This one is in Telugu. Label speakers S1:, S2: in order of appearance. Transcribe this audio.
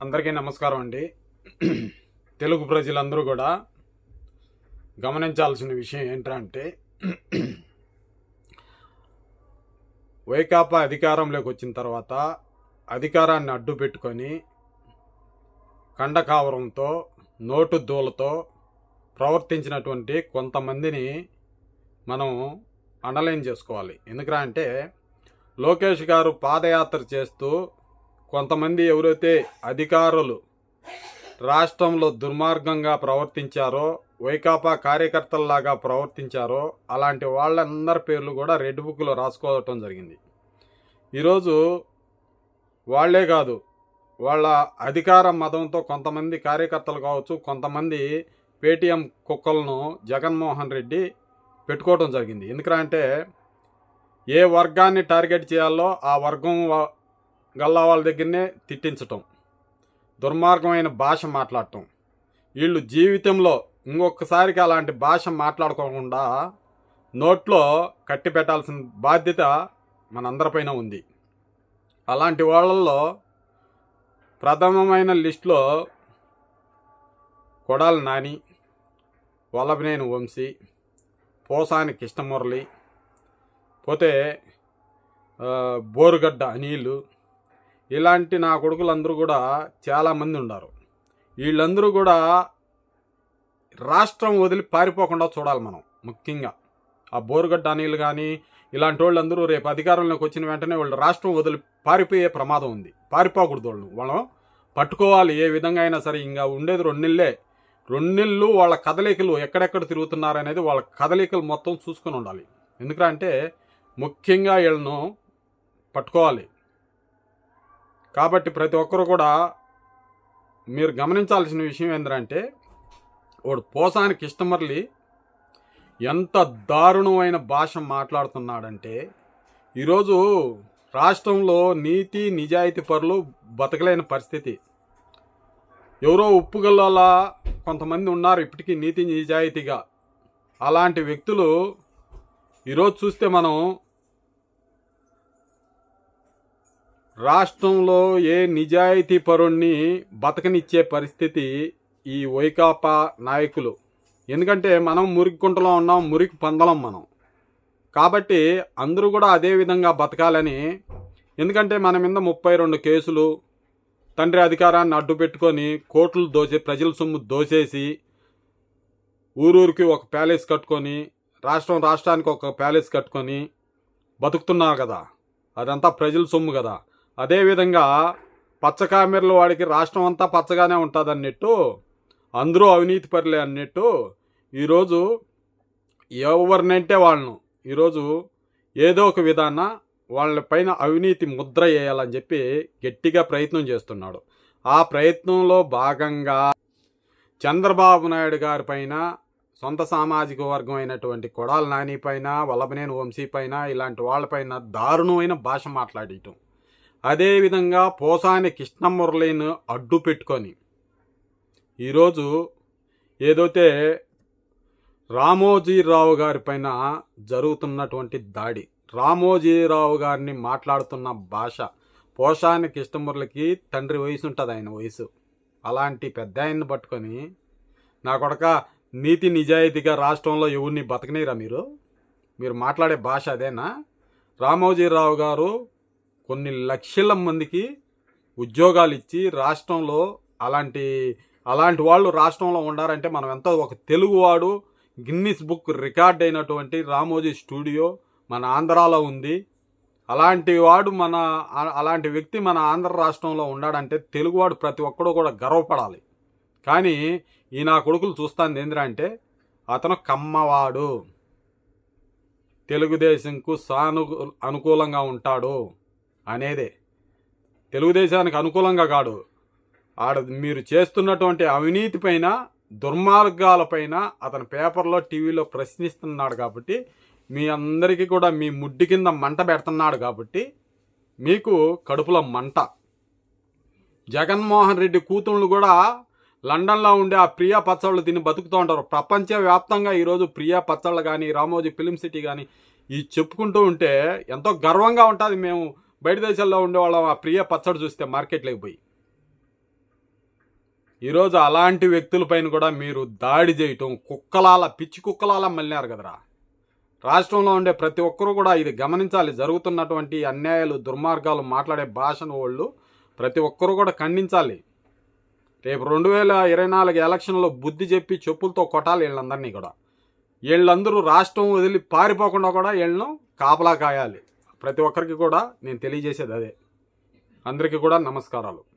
S1: అందరికీ నమస్కారం అండి. తెలుగు ప్రజలందరూ కూడా గమనించాల్సిన విషయం ఏంటంటే వైకాపా అధికారంలోకి వచ్చిన తర్వాత అధికారాన్ని అడ్డు పెట్టుకొని కండకావరంతో నోటు దూలతో ప్రవర్తించినటువంటి కొంతమందిని మనం అండర్లైన్ చేసుకోవాలి. ఎందుకంటే అంటే లోకేష్ గారు పాదయాత్ర చేస్తూ కొంతమంది ఎవరైతే అధికారులు రాష్ట్రంలో దుర్మార్గంగా ప్రవర్తించారో వైకాపా కార్యకర్తల్లాగా ప్రవర్తించారో అలాంటి వాళ్ళందరి పేర్లు కూడా రెడ్ బుక్లో రాసుకోవటం జరిగింది. ఈరోజు వాళ్ళే కాదు వాళ్ళ అధికార మతంతో కొంతమంది కార్యకర్తలు కావచ్చు కొంతమంది పేటీఎం కుక్కలను జగన్మోహన్ రెడ్డి పెట్టుకోవడం జరిగింది. ఎందుకంటే ఏ వర్గాన్ని టార్గెట్ చేయాలో ఆ వర్గం గల్లా వాళ్ళ దగ్గరనే తిట్టించటం. దుర్మార్గమైన భాష మాట్లాడటం. వీళ్ళు జీవితంలో ఇంకొకసారికి అలాంటి భాష మాట్లాడుకోకుండా నోట్లో కట్టి పెట్టాల్సిన బాధ్యత మనందరిపైన ఉంది. అలాంటి వాళ్ళల్లో ప్రథమమైన లిస్టులో కొడాల నాని వల్లభనేని వంశీ పోసాని కృష్ణమురళి పోతే బోరుగడ్డ అనిలు ఇలాంటి నా కొడుకులందరూ కూడా చాలామంది ఉన్నారు. వీళ్ళందరూ కూడా రాష్ట్రం వదిలి పారిపోకుండా చూడాలి మనం ముఖ్యంగా. ఆ బోరుగడ్డ అనిల్ కానీ ఇలాంటి వాళ్ళందరూ రేపు అధికారంలోకి వచ్చిన వెంటనే వాళ్ళు రాష్ట్రం వదిలి పారిపోయే ప్రమాదం ఉంది. పారిపోకూడదు వాళ్ళు. వాళ్ళం పట్టుకోవాలి ఏ విధంగా అయినా సరే. ఇంకా ఉండేది రెండు నెలలే. రెండు నెలలు వాళ్ళ కదలికలు ఎక్కడెక్కడ తిరుగుతున్నారు అనేది వాళ్ళ కదలికలు మొత్తం చూసుకొని ఉండాలి. ఎందుకంటే ముఖ్యంగా వీళ్ళను పట్టుకోవాలి. కాబట్టి ప్రతి ఒక్కరు కూడా మీరు గమనించాల్సిన విషయం ఏంటంటే వాడు పోసానికి ఇష్టమర్లి ఎంత దారుణమైన భాష మాట్లాడుతున్నాడంటే ఈరోజు రాష్ట్రంలో నీతి నిజాయితీ పరులు బతకలేని పరిస్థితి. ఎవరో ఉప్పుగల్లోలా కొంతమంది ఉన్నారు ఇప్పటికీ నీతి నిజాయితీగా. అలాంటి వ్యక్తులు ఈరోజు చూస్తే మనం రాష్ట్రంలో ఏ నిజాయితీ పరుణ్ణి బతకనిచ్చే పరిస్థితి ఈ వైకాపా నాయకులు. ఎందుకంటే మనం మురికి కుంటలో ఉన్నాం మురికి పందలం మనం. కాబట్టి అందరూ కూడా అదే విధంగా బతకాలని ఎందుకంటే మన మీద ముప్పై రెండు కేసులు తండ్రి అధికారాన్ని అడ్డు పెట్టుకొని కోట్లు దోసే ప్రజల సొమ్ము దోసేసి ఊరూరికి ఒక ప్యాలెస్ కట్టుకొని రాష్ట్రం రాష్ట్రానికి ఒక ప్యాలెస్ కట్టుకొని బతుకుతున్నారు కదా. అదంతా ప్రజల సొమ్ము కదా. అదేవిధంగా పచ్చకామెరలు వాడికి రాష్ట్రం అంతా పచ్చగానే ఉంటుంది అన్నట్టు అందరూ అవినీతి పరులే అన్నట్టు ఈరోజు ఎవరినంటే వాళ్ళను ఈరోజు ఏదో ఒక విధాన వాళ్ళ పైన అవినీతి ముద్ర వేయాలని చెప్పి గట్టిగా ప్రయత్నం చేస్తున్నాడు. ఆ ప్రయత్నంలో భాగంగా చంద్రబాబు నాయుడు గారి పైన సొంత సామాజిక వర్గం అయినటువంటి కొడాల నాని పైన వల్లభనేని వంశీ పైన ఇలాంటి వాళ్ళపైన దారుణమైన భాష మాట్లాడటం అదేవిధంగా పోసాని కృష్ణమురళిని అడ్డు పెట్టుకొని ఈరోజు ఏదైతే రామోజీరావు గారి పైన జరుగుతున్నటువంటి దాడి. రామోజీరావు గారిని మాట్లాడుతున్న భాష పోషాని కృష్ణమురళికి తండ్రి వయసు ఉంటుంది ఆయన వయసు. అలాంటి పెద్ద ఆయన్ని పట్టుకొని నా కొడక నీతి నిజాయితీగా రాష్ట్రంలో ఎవరిని బతకనేరా మీరు? మీరు మాట్లాడే భాష అదేనా? రామోజీరావు గారు కొన్ని లక్షల మందికి ఉద్యోగాలు ఇచ్చి రాష్ట్రంలో అలాంటి అలాంటి వాళ్ళు రాష్ట్రంలో ఉండారంటే మనం ఎంతో ఒక తెలుగువాడు గిన్నిస్ బుక్ రికార్డ్ అయినటువంటి రామోజీ స్టూడియో మన ఆంధ్రాలో ఉంది. అలాంటి వాడు మన అలాంటి వ్యక్తి మన ఆంధ్ర రాష్ట్రంలో ఉన్నాడంటే తెలుగువాడు ప్రతి ఒక్కడూ కూడా గర్వపడాలి. కానీ ఈ నా కొడుకులు చూస్తాను ఏంద్రా అంటే అతను కమ్మవాడు. తెలుగుదేశంకు సాను అనుకూలంగా ఉంటాడు. అనేదే. తెలుగుదేశానికి అనుకూలంగా కాడు ఆడ మీరు చేస్తున్నటువంటి అవినీతి పైన దుర్మార్గాలపైన అతని పేపర్లో టీవీలో ప్రశ్నిస్తున్నాడు కాబట్టి మీ అందరికీ కూడా మీ ముడ్డి కింద మంట పెడుతున్నాడు కాబట్టి మీకు కడుపులో మంట. జగన్మోహన్ రెడ్డి కూతుళ్ళు కూడా లండన్లో ఉండే ఆ ప్రియా పచ్చళ్ళు తిని బతుకుతూ ఉంటారు. ప్రపంచవ్యాప్తంగా ఈరోజు ప్రియా పచ్చళ్ళు కానీ రామోజీ ఫిలిం సిటీ కానీ ఈ చెప్పుకుంటూ ఉంటే ఎంతో గర్వంగా ఉంటుంది. మేము బయట దేశాల్లో ఉండేవాళ్ళం ఆ ప్రియ పచ్చడి చూస్తే మార్కెట్లోకి పోయి. ఈరోజు అలాంటి వ్యక్తులపైన కూడా మీరు దాడి చేయటం కుక్కలాల పిచ్చి కుక్కలాల మళ్ళినారు కదరా. రాష్ట్రంలో ఉండే ప్రతి ఒక్కరూ కూడా ఇది గమనించాలి. జరుగుతున్నటువంటి అన్యాయాలు దుర్మార్గాలు మాట్లాడే భాషను వాళ్ళు ప్రతి ఒక్కరూ కూడా ఖండించాలి. రేపు రెండు వేల ఇరవై నాలుగు ఎలక్షన్లో బుద్ధి చెప్పి చెప్పులతో కొట్టాలి వీళ్ళందరినీ కూడా. వీళ్ళందరూ రాష్ట్రం వదిలి పారిపోకుండా కూడా వీళ్ళను కాపలా కాయాలి. ప్రతి ఒక్కరికి కూడా నేను తెలియజేసేది అదే. అందరికీ కూడా నమస్కారాలు.